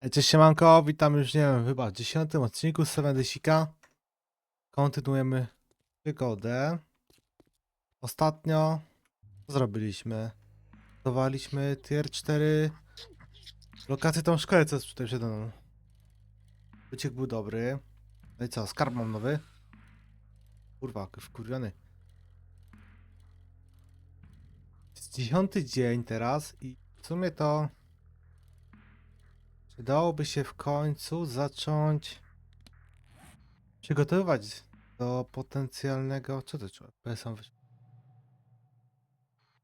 Cześć siemanko, witam już, nie wiem, chyba w dziesiątym odcinku z Sevendysika. Kontynuujemy przygodę. Ostatnio co zrobiliśmy? Budowaliśmy tier 4 lokację tą szkołę, co jest tutaj przede mną. Wyciek był dobry. No i co, skarb mam nowy? Kurwa, wkurwiony. Jest dziesiąty dzień teraz i w sumie to Przydałoby się w końcu zacząć przygotowywać do potencjalnego. Co to człowiek? PSM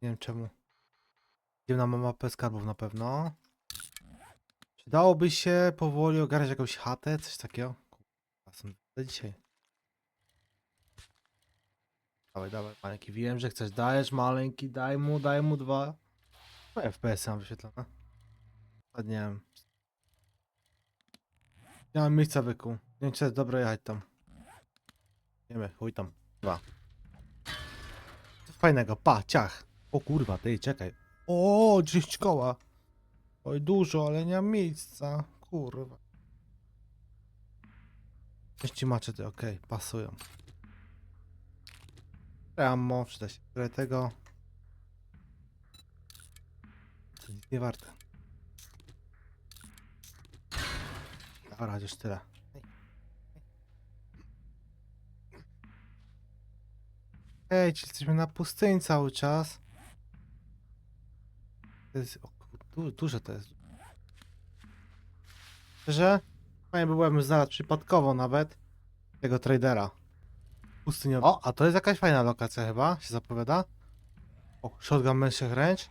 Nie wiem czemu. Idziemy na mapę skarbów na pewno. Przydałoby się powoli ogarnąć jakąś chatę, coś takiego. Kurwa, dzisiaj. Dawaj, dawaj, maleńki. Wiem, że chcesz. Dajesz maleńki, daj mu, daj mu dwa. No, FPS mam wyświetlone. Nie wiem. Nie mam miejsca wyku. Nie jest dobre jechać tam. Wiemy, chuj tam. Dwa. Co fajnego, pa, ciach. O kurwa, ty, czekaj. O, 10 koła. Oj, dużo, ale nie mam miejsca. Kurwa. Części maczety, okej, pasują. Ammo, przyda się tego. Nic nie warte. Dobra, chociaż tyle. Ej, czy jesteśmy na pustyni cały czas? To jest... O, du, duże to jest. Szczerze? Fajnie by byłem znalazł przypadkowo nawet tego tradera. Pustyniowy. O, a to jest jakaś fajna lokacja chyba, się zapowiada. O, shotgun mężczyzn ręcz.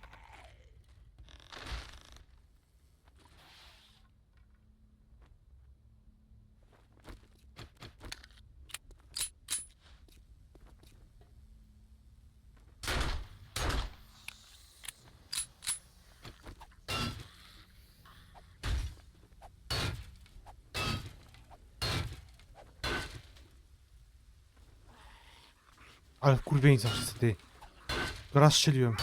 Ale wkurwieni są wszyscy, ty. Raz strzeliłem.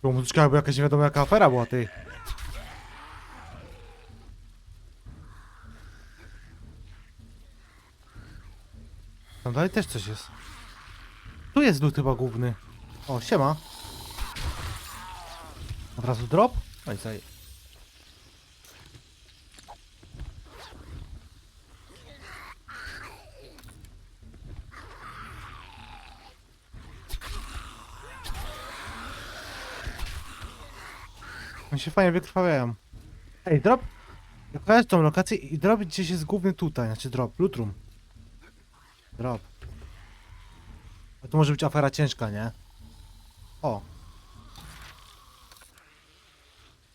Kurwa, muzyczka jakby jakaś nie wiadomo jaka afera była, ty. Tam dalej też coś jest. Tu jest lód chyba główny. O, siema. Od razu drop? Oj, zaj. Oni się fajnie wykrwawiają. Ej, drop! Ja kojarzę tą lokację i drop gdzieś jest główny tutaj, znaczy drop, lutrum. Drop. A to może być afera ciężka, nie? O.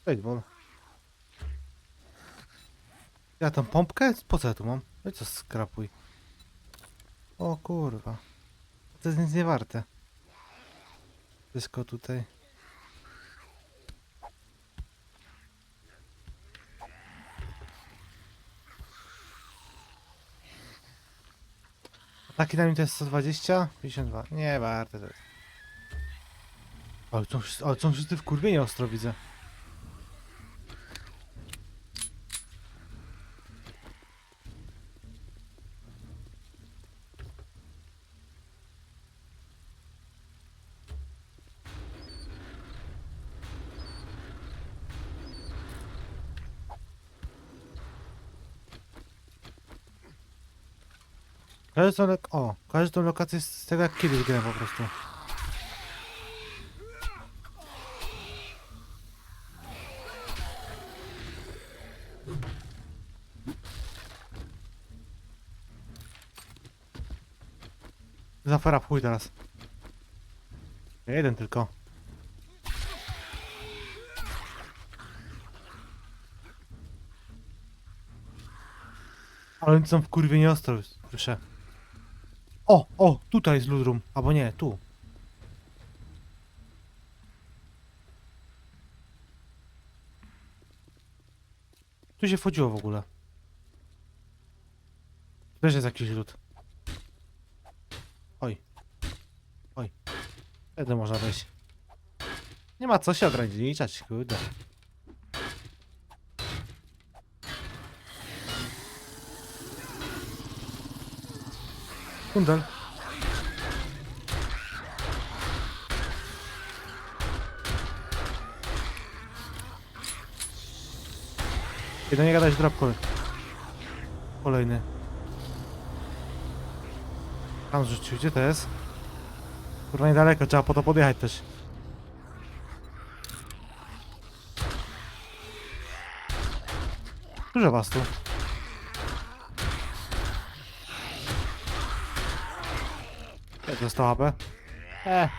Paintball. Ja tam pompkę? Po co ja tu mam? No i co skrapuj? O kurwa. To jest nic nie warte. Wszystko tutaj. Ataki na to jest 120? 52. Nie, warte to jest. Ale są, są wszyscy wkurwieni ostro widzę. Kojarzę tą, o, tą lokację z tego jak kiedyś grałem po prostu. Zafera w chuj teraz. Jeden tylko. Ale oni są w kurwie nie ostro, proszę. O, o, tutaj jest Ludrum. Albo nie, tu. Tu się wchodziło w ogóle. Też jest jakiś lód. Oj. Oj. Wtedy można wejść. Nie ma co się ograniczać, kurde. Kundel. Ej, no nie gadać drop kolej. Kolejny. Tam rzucił, gdzie to jest? Kurwa niedaleko, trzeba po to podjechać też. Dużo was tu. Jak dostał AP? E.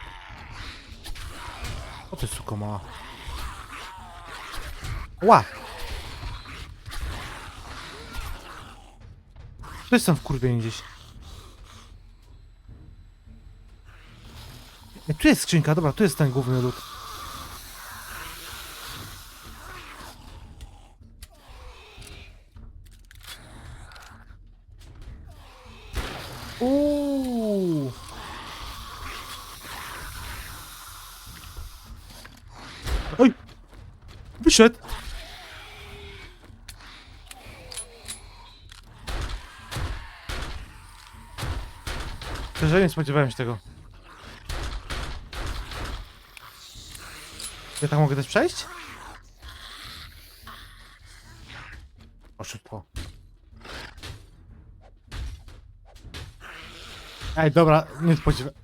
O ty suko mała. Ła! To jest tam w kurwie gdzieś. Ej, tu jest skrzynka, dobra, tu jest ten główny lód. Szczerze nie spodziewałem się tego. Ja tak mogę też przejść? O, szybko. Ej, dobra, nie spodziewałem...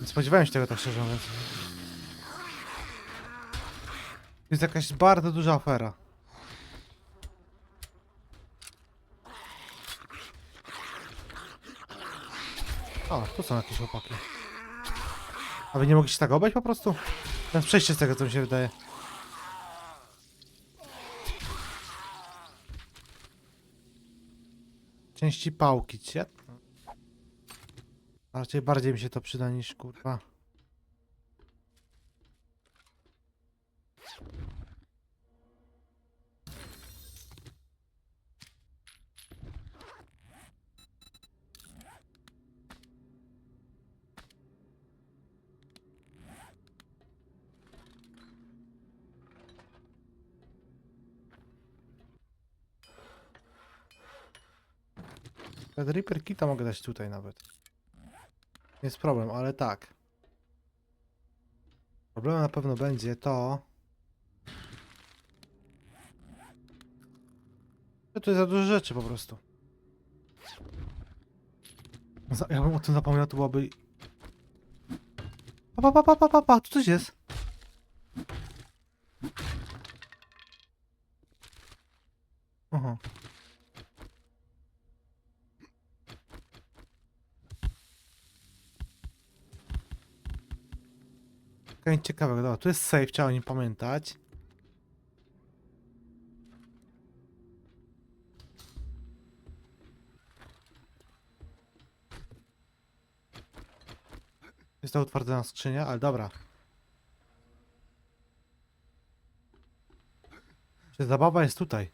Nie spodziewałem się tego tak szczerze mówiąc. Jest jakaś bardzo duża afera. O, tu są jakieś chłopaki. A wy nie mogliście tak obejść po prostu? Teraz przejście z tego, co mi się wydaje. Części pałki, cie? A Raczej bardziej mi się to przyda niż kurwa. Red Reaper Kita mogę dać tutaj nawet. Nie jest problem, ale tak. Problemem na pewno będzie to... Że tu jest za dużo rzeczy po prostu. Ja bym o tym zapomniał, to byłaby... Pa, pa, pa, pa, pa, pa, tu coś jest. Aha. Okej, nic ciekawego. Dobra, tu jest save, trzeba o nim pamiętać. Jest to utwardzona skrzynia, ale dobra. Czy zabawa jest tutaj?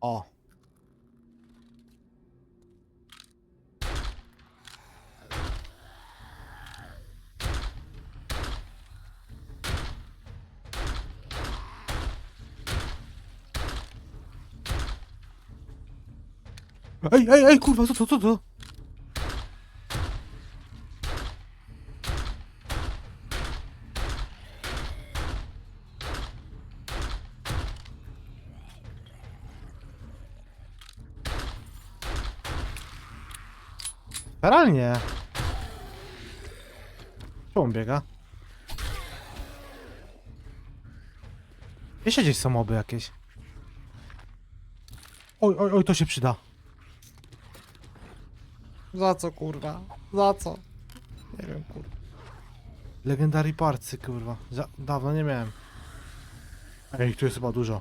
O. Ej, kurwa, co to, co to? Realnie. Czemu on biega? Jeszcze gdzieś są moby jakieś. Oj, oj, oj, to się przyda. Za co, kurwa? Za co? Nie wiem, kurwa. Legendary parcy, kurwa. Za, dawno nie miałem. Ej, tu jest chyba dużo.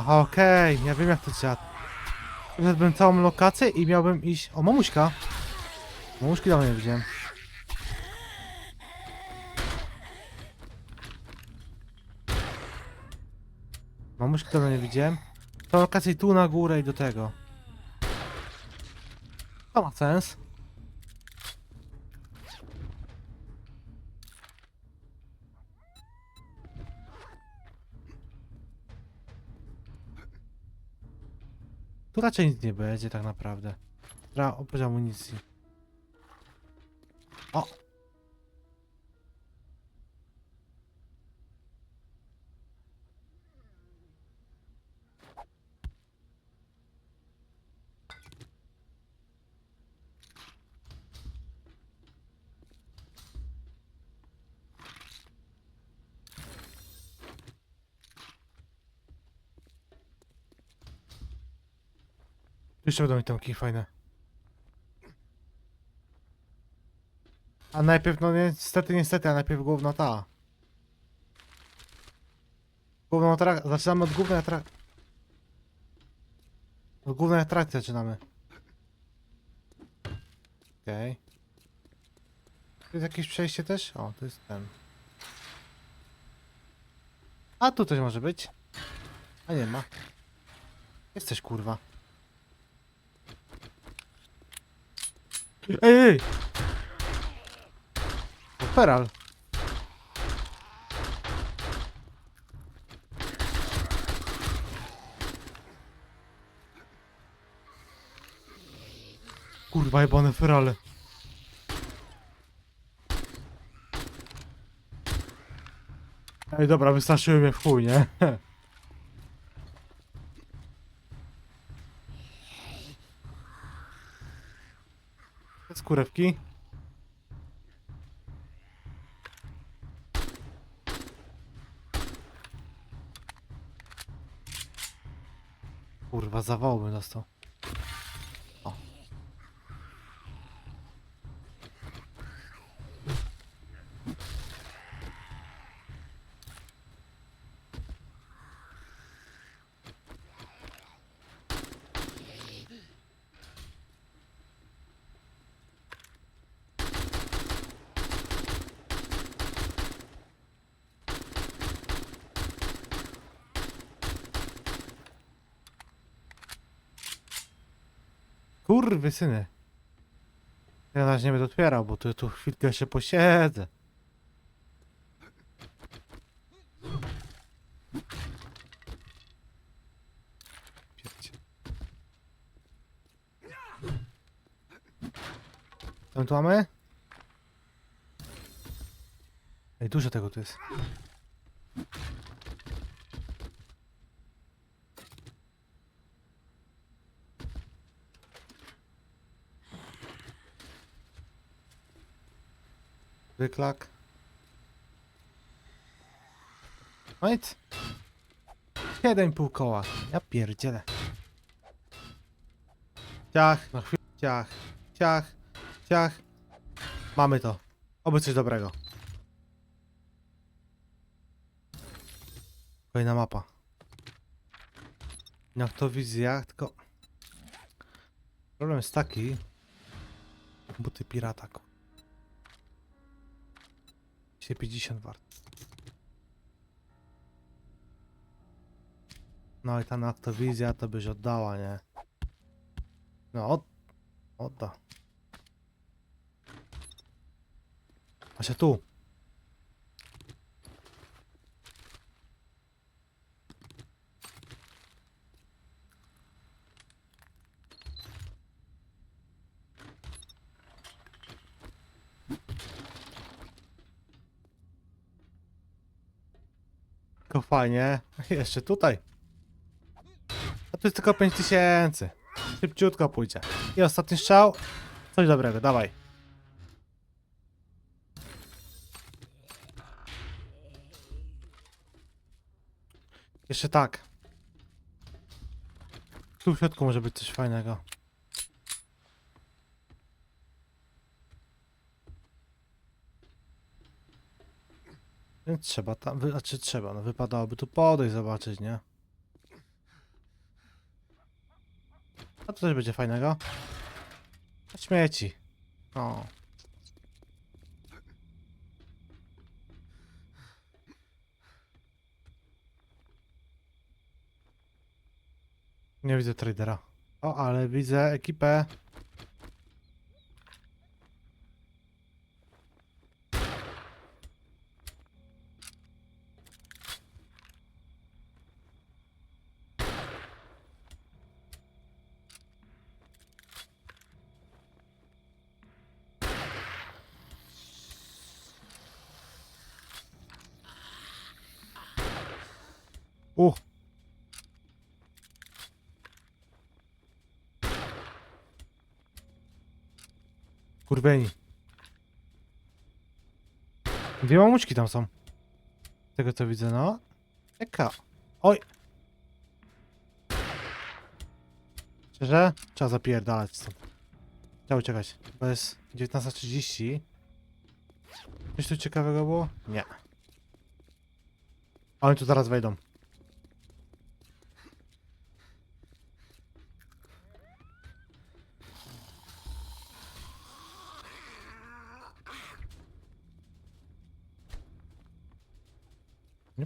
Aha, okej, ja wiem jak to działa. Przeszedłbym całą lokację i miałbym iść... O, mamuśka! Mamuśki dawno nie widziałem. Mamuśki dawno nie widziałem. Całą lokację tu na górę i do tego. To ma sens. Tu raczej nic nie będzie tak naprawdę. Trzeba oprócz amunicji. O! Jeszcze będą mi tamki fajne. A najpierw, no niestety, niestety, a najpierw główna ta. Główną atrakcję, zaczynamy od głównej atrakcji. Od głównej atrakcji zaczynamy. Okej. Tu jest jakieś przejście też? O, to jest ten. A tu coś może być. A nie ma. Jesteś kurwa. Ej, ej! Feral. Kurwa, jebane ferale. Ej, dobra, wystarczyły mnie w chuj, nie? kurewki. Kurwa, zawał by dostał. Kurwy syny. Ja na razie nie będę otwierał, bo tu, tu chwilkę jeszcze posiedzę. Pierdzie. My tu mamy? Ej, dużo tego tu jest. Wyklak. No nic. 7,5 koła. Ja pierdzielę. Ciach, na chwilę. Ciach, ciach, ciach. Mamy to. Oby coś dobrego. Kolejna mapa. Na to wizja, tylko... Problem jest taki... Buty pirata, 250 wart. No i ta Noctowizja to byś oddała, nie? No, od... odda. A się tu. Tylko fajnie. Jeszcze tutaj. A tu jest tylko 5000. Szybciutko pójdzie. I ostatni strzał. Coś dobrego, dawaj. Jeszcze tak. Tu w środku może być coś fajnego. Więc trzeba tam, znaczy trzeba, no wypadałoby tu podejść, zobaczyć, nie? A to też będzie fajnego. A Śmieci. O. Nie widzę tradera. O, ale widzę ekipę. Mamuśki tam są. Z tego co widzę, no. Eka. Oj. Szczerze? Trzeba zapierdalać stąd. Trzeba uciekać. Bo jest 19.30. Coś tu ciekawego było? Nie. Oni tu zaraz wejdą.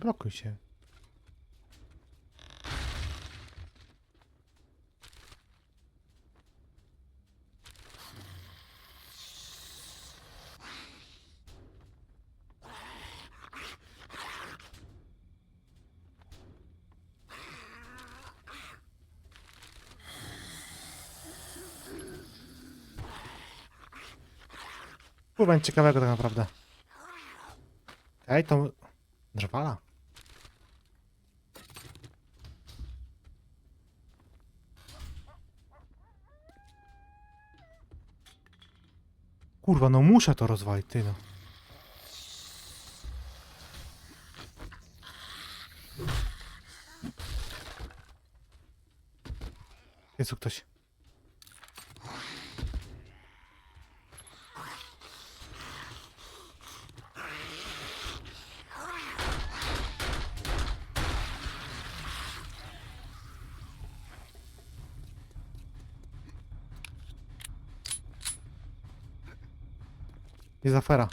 Nie blokuj się. Kurwa, ciekawego tak naprawdę. Ej, to... Drwala. Kurwa, no muszę to rozwalić, ty no. Jest tu ktoś. Jest afera.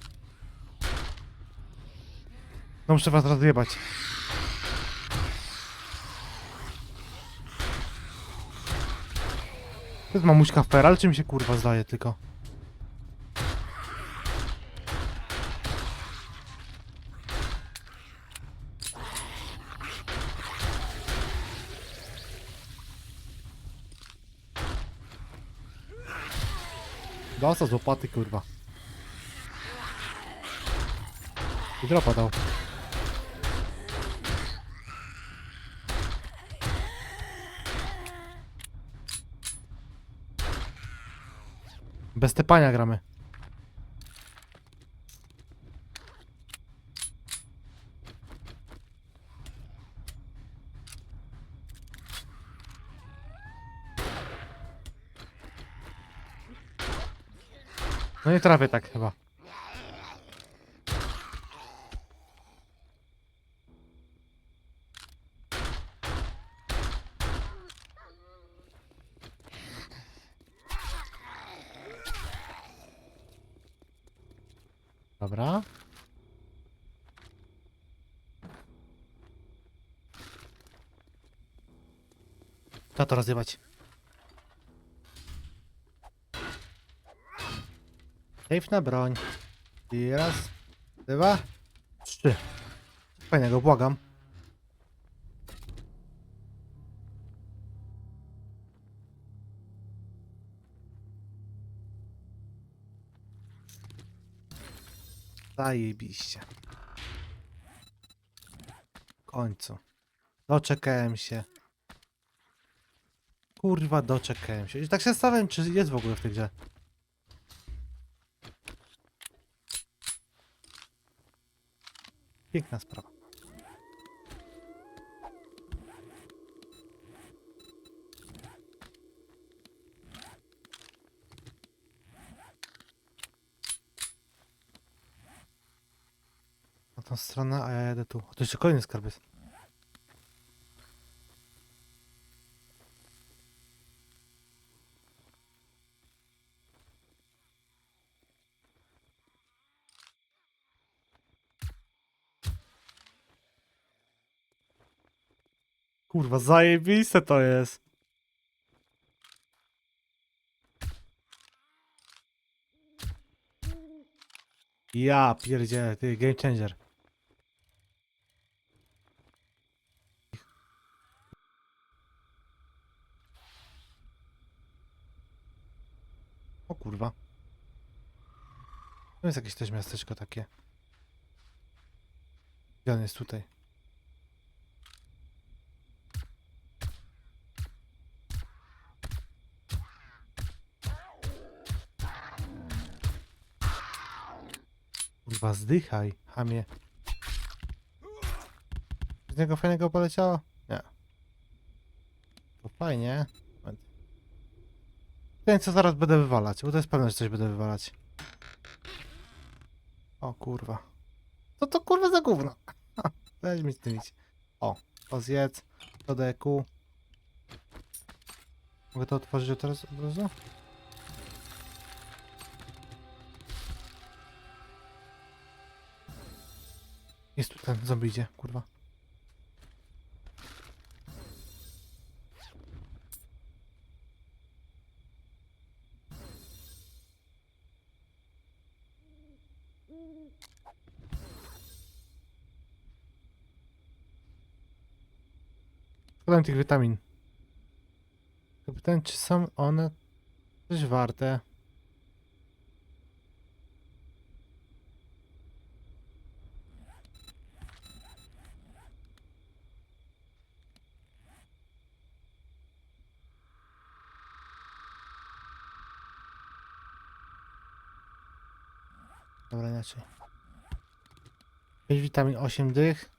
No muszę was rozjebać. To jest mamuśka afera, ale czy mi się kurwa zdaje tylko? Dostał z łopaty kurwa. I dropa dał. Bez tepania gramy. No nie trafię tak chyba. Dobra. Trzeba to rozjebać. Safe na broń. I raz, dwa, trzy. Fajnego, błagam. Zajebiście. W końcu. Doczekałem się. Kurwa, doczekałem się. I tak się zastanawiam, czy jest w ogóle w tej grze. Piękna sprawa. tą stronę, a ja jadę tu. O, tu jeszcze kolejny skarb jest. Kurwa, zajebiste to jest. Ja pierdzielę, ty game changer. Kurwa. To jest jakieś też miasteczko takie. Gdzie on jest tutaj? Kurwa, zdychaj, hamie. Z niego fajnego poleciało? Nie. To fajnie. Wiem, co zaraz będę wywalać, bo to jest pewne, że coś będę wywalać. O kurwa. Co to kurwa za gówno? Weź mi z tym idź. O, to zjedz. To deku. Mogę to otworzyć od razu? Od razu? Jest tu ten zombie idzie, kurwa. Podam tych witamin. Pytanie, czy są one coś warte? Dobra, inaczej. 5 witamin, 8 dych,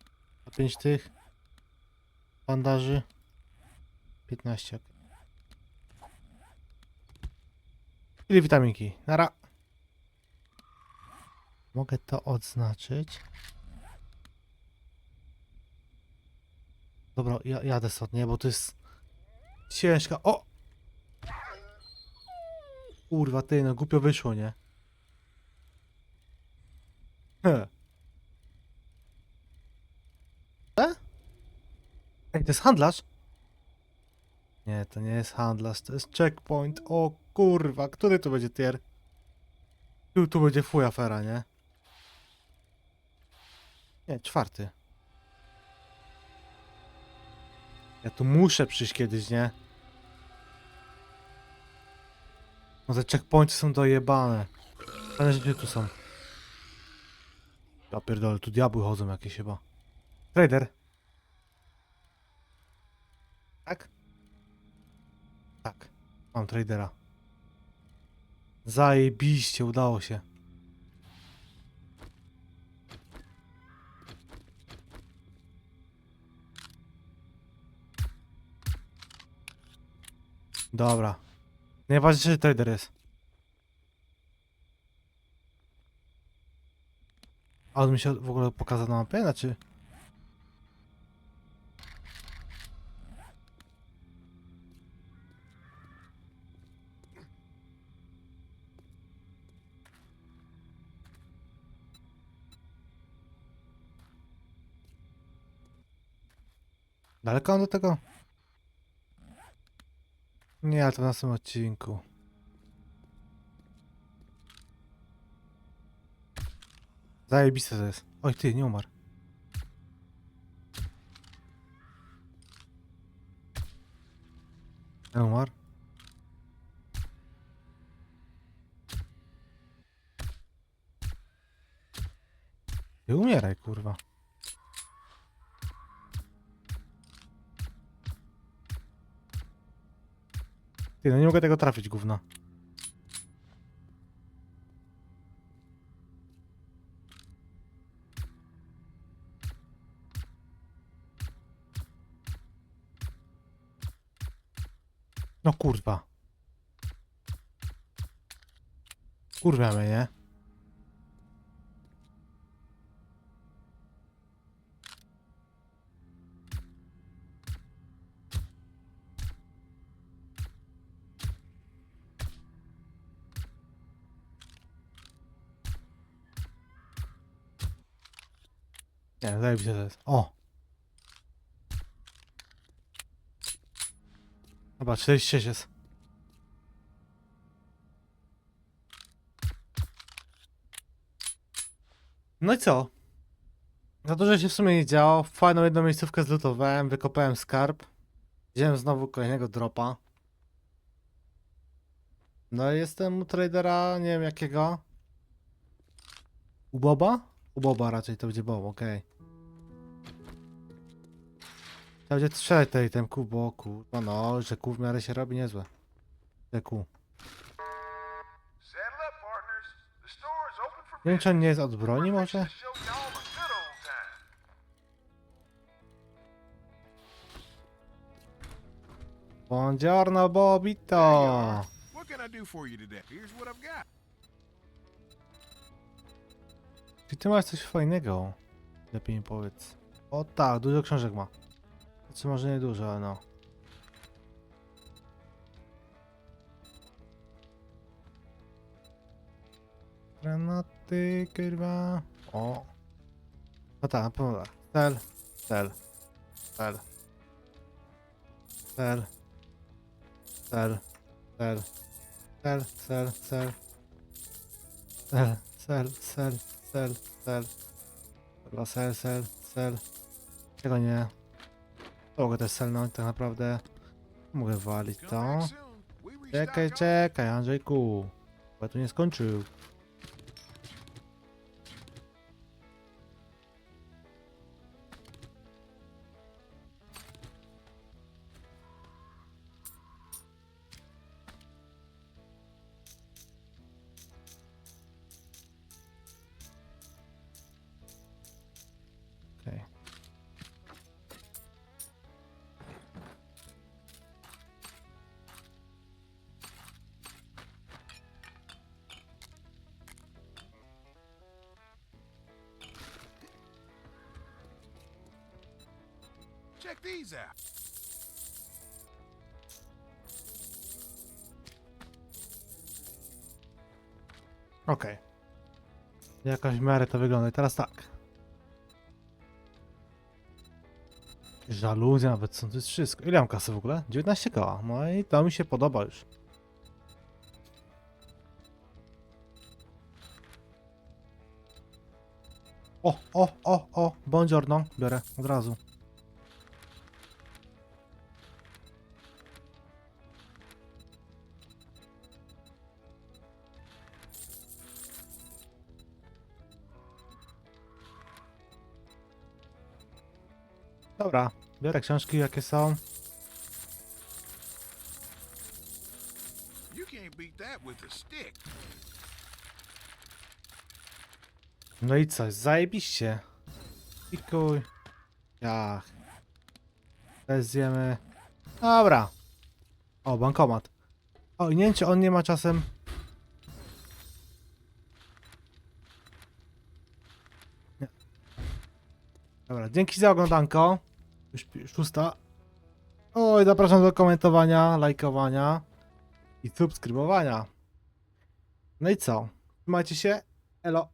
a 5 tych bandaży. 15. ok. Ile witaminki? Nara. Mogę to odznaczyć. Dobra, ja, jadę stąd, nie? Bo to jest ciężka. O! Kurwa, ty, no głupio wyszło, nie? He. E? Ej, to jest handlarz? Nie, to nie jest handlarz, to jest checkpoint. O kurwa, który tu będzie tier? Tu, tu będzie fuj afera, nie? Nie, czwarty. Ja tu muszę przyjść kiedyś, nie? No te checkpointy są dojebane. Ale gdzie tu są? Ja pierdolę, tu diabły chodzą jakieś chyba. Trader. Tak? Tak. Mam tradera. Zajebiście, udało się. Dobra. Najważniejszy trader jest. A on mi się w ogóle pokazał na mapie, znaczy... Daleko on do tego? Nie, ale to w następnym odcinku. Zajebiste to jest. Oj, ty, nie umarł. Nie umarł? Ty umieraj, kurwa. Ty, no nie mogę tego trafić, gówno. No kurwa. Kurwa mnie, nie? Nie, zajebiście to jest. O! Chyba 46 jest. No i co? Za dużo się w sumie nie działo. Fajną jedną miejscówkę zlutowałem, wykopałem skarb. Wziąłem znowu kolejnego dropa. No i jestem u tradera, nie wiem jakiego. U Boba? U Boba raczej to będzie Bob, okej. To będzie strzelać tej ten kół, bo kurwa no, że kół w miarę się robi niezłe. Te kół. Nie wiem czy on nie jest od broni może? Buongiorno Bobito! There you are. What can I do for you today? Here's what I've got. Czy ty masz coś fajnego? Lepiej mi powiedz. O tak, dużo książek ma. Znaczy może nie dużo, ale no. Granaty, kurwa. O. No tak, pewno tak. Cel, cel, cel. Cel. Cel, cel. Cel, cel, cel. Cel, cel, cel, cel, cel. Kurwa, sel, sel, sel. Czego nie? To mogę też selnąć tak naprawdę. Mogę walić to. Czekaj, czekaj, Andrzejku. Ja tu nie skończył. Check these out. Okej. Jakoś w miarę to wygląda. I teraz tak. Żaluzja nawet są, to jest wszystko. Ile mam kasy w ogóle? 19 koła. No i to mi się podoba już. O, o, o, o, buongiorno. Biorę od razu. Dobra, biorę książki jakie są. You can't beat that with a stick. No i coś, zajebiście. Pikuj. Jach. Też zjemy. Dobra. O, bankomat. O, i nie wiem, czy on nie ma czasem... Nie. Dobra, dzięki za oglądanko. Szósta. Oj, zapraszam do komentowania, lajkowania i subskrybowania. No i co? Trzymajcie się. Elo.